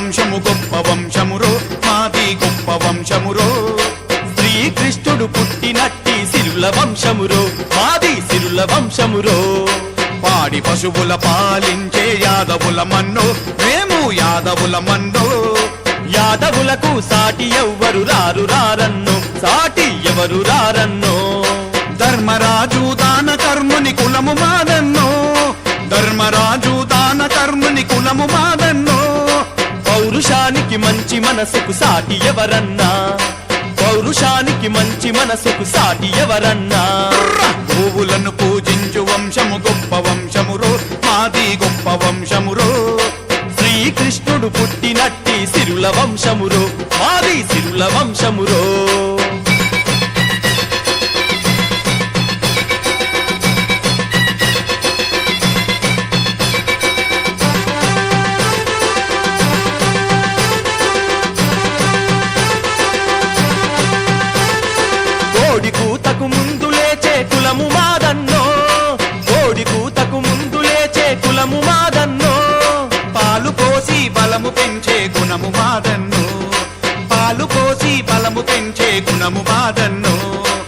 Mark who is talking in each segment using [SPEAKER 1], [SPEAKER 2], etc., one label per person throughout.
[SPEAKER 1] వంశము గొప్ప వంశమురో మాది గొప్ప వంశమురో. శ్రీకృష్ణుడు పుట్టినట్టి సిరుల వంశమురో మాది సిరుల వంశమురో.
[SPEAKER 2] పాడి పశువుల పాలించే యాదవుల మన్నో మేము యాదవుల మన్నో.
[SPEAKER 1] యాదవులకు సాటి ఎవ్వరు రారు రారన్ను సాటి ఎవరు రారన్ను.
[SPEAKER 2] ధర్మరాజు దాన కర్ముని కులము మాదన్నో ధర్మరాజు దాన కర్ముని కులము మాదన్నో
[SPEAKER 1] పౌరుషానికి మంచి మనసుకు సాటి ఎవరన్నా? పౌరుషానికి మంచి మనసుకు సాటి ఎవరన్నా?
[SPEAKER 2] గోవులను పూజించు వంశము గొప్ప వంశమురో మాది గొప్ప వంశమురో.
[SPEAKER 1] శ్రీకృష్ణుడు పుట్టినట్టి సిరుల వంశమురో మాది సిరుల వంశమురో.
[SPEAKER 2] బలము పెంచే గుణము మాదన్ను పాలు పోసి బలము పెంచే గుణము మాదన్ను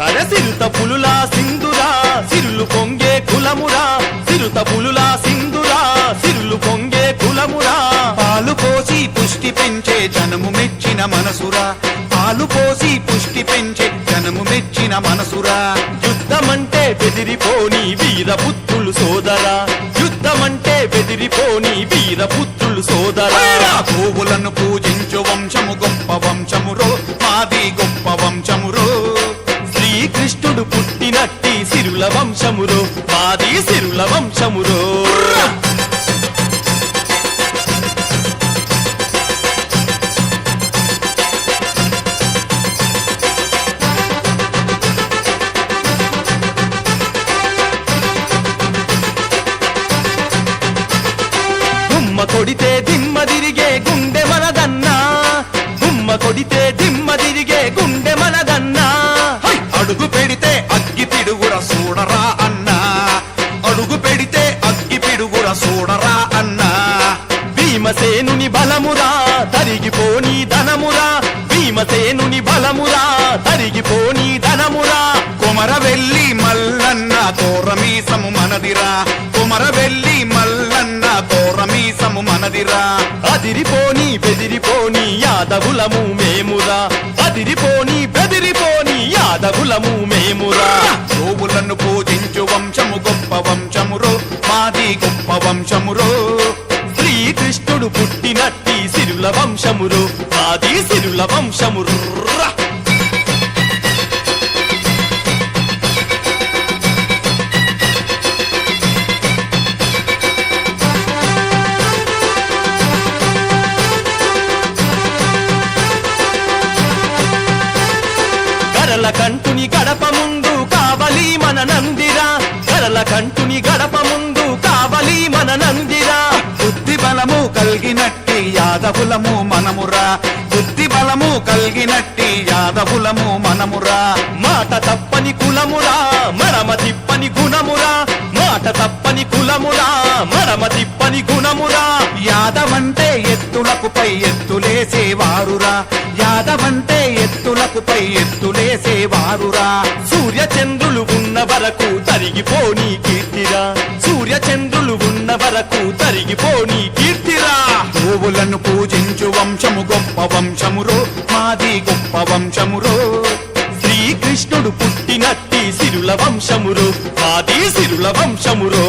[SPEAKER 1] అరసిరుత పులులా సింధురా సిరులు పొంగే కులమురా. సిరుత పులులా సింధురా సిరులు పొంగే కులమురా.
[SPEAKER 2] పాలు పోసి పుష్టి పెంచే జనము మెచ్చిన మనసురా. పాలు పోసి పుష్టి పెంచే జనము మెచ్చిన మనసురా.
[SPEAKER 1] యుద్ధమంటే బెదిరిపోని వీరపుత్రులు సోదరా. బెదిరిపోని వీరపుత్రులు సోదరా.
[SPEAKER 2] గోవులను పూజించు వంశము గొప్ప వంశమురో. మాది గొప్ప వంశమురో.
[SPEAKER 1] శ్రీకృష్ణుడు పుట్టినట్టి సిరుల వంశమురో. మాది సిరుల వంశమురో. కొడితే దిమ్మ తిరిగే గుండె మనదన్నా. గుమ్మ కొడితే దిమ్మ తిరిగే గుండె మనదన్నా.
[SPEAKER 2] అడుగు పెడితే అగ్గి పిడుగుర చూడరా అన్నా. అడుగు పెడితే అగ్గి పిడుగుర చూడరా అన్నా.
[SPEAKER 1] భీమసేనుని బలమురా తరిగిపోని ధనమురా. భీమసేనుని బలమురా తరిగిపోని ధనమురా.
[SPEAKER 2] కుమర వెళ్ళి మల్లన్న కోరమీసము మనదిరా. కుమర వెళ్ళి మల్లన్న కోరమీసము
[SPEAKER 1] అదిరిపోని బెదిరిపోని యాదవులము మేమురా. అదిరిపోని బెదిరిపోని యాదవులము మేమురా.
[SPEAKER 2] గోవులను పూజించు వంశము గొప్ప వంశమురో మాది గొప్ప వంశమురో.
[SPEAKER 1] శ్రీకృష్ణుడు పుట్టినట్టి సిరుల వంశమురు మాది సిరుల వంశమురు గరల కంటుని గడప ముందు కావలి మన నందిరా. గరల కంటుని గడప ముందు కావలి మన నందిరా.
[SPEAKER 2] బుద్ధి బలము కలిగినట్టి యాదవులము మనమురా. బుద్ధి బలము కలిగినట్టి యాదవులము మనమురా.
[SPEAKER 1] మాట తప్పని కులమురా మరమ తిప్పని గుణమురా. మాట తప్పని కులమురా మరమ తిప్పని గుణమురా.
[SPEAKER 2] యాదవంటే ఎత్తులకు పై ఎత్తులేసేవారురా. యాదవంటే ఎత్తులకు ఎత్తులేసేవారురా
[SPEAKER 1] సూర్య చంద్రులు ఉన్న వరకు తరిగిపోని కీర్తిరా. సూర్య చంద్రులు ఉన్న వరకు తరిగిపోని కీర్తిరా.
[SPEAKER 2] గోవులను పూజించు వంశము గొప్ప వంశమురో. మాది గొప్ప వంశమురో.
[SPEAKER 1] శ్రీకృష్ణుడు పుట్టినట్టి సిరుల వంశమురో. మాది సిరుల వంశమురో.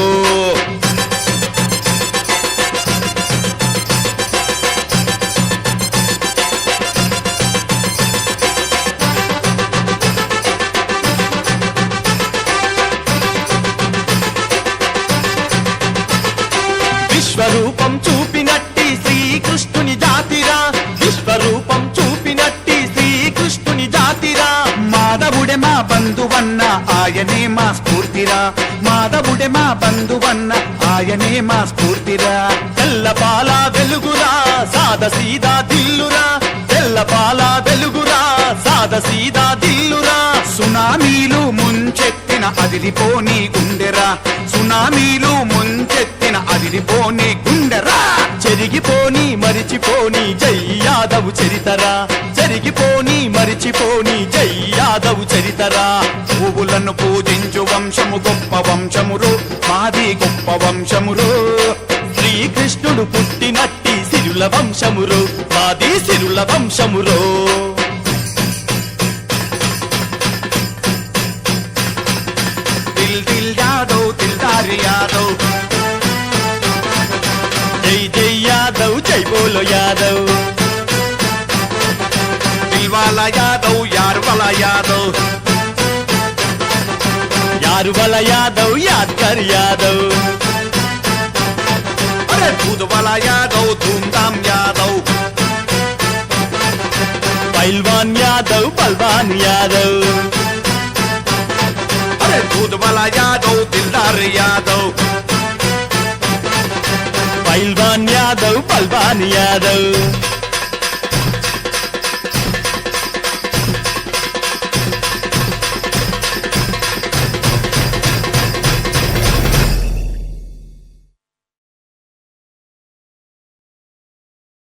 [SPEAKER 2] మాధవుడే మా బంధువన్న ఆయనే మా స్ఫూర్తిరా. మాధవుడే మా బంధువన్న ఆయనే మా స్ఫూర్తిరా.
[SPEAKER 1] తెల్ల పాల వెలుగురా సాద సీదా దిల్లురా. తెల్ల పాల వెలుగురా సాద సీదా దిల్లురా.
[SPEAKER 2] సునామీలు ముంచెత్తిన అదిరిపోని గుండెరా. సునామీలు ముంచెత్తిన అదిరిపోని గుండెరా.
[SPEAKER 1] జరిగిపోని మరిచిపోని జై యాదవ్ చరితరా. జరిగిపోని మరిచిపోని జై యాదవ్ చరితరా?
[SPEAKER 2] పువ్వులను పూజించు వంశము గొప్ప వంశమురు. మాది గొప్ప వంశమురు.
[SPEAKER 1] శ్రీకృష్ణుడు పుట్టినట్టి సిరుల వంశమురు. మాది సిరుల వంశమురో.
[SPEAKER 2] దిల్ దిల్ యాదవ్ దిల్దారి యాదవ్.
[SPEAKER 1] జై జై యాదవ్ జై బోలో యాదవ్.
[SPEAKER 2] దిల్వాలా యాదవ్ యార్వల యాదవ్.
[SPEAKER 1] యారువల యాదవ్ యాద్కర్ యాదవ్.
[SPEAKER 2] అరే భూదవాల యాదవ్ ధూమ్ధామ్ యాదవ్.
[SPEAKER 1] పైల్వాన్ యాదవ్ పల్వాన్ యాదవ్.
[SPEAKER 2] అరే భూదవాల యాదవ్ దిల్దార్ యాదవ్.
[SPEAKER 1] పైల్వాన్ యాదవ్ పల్వాన్ యాదవ్.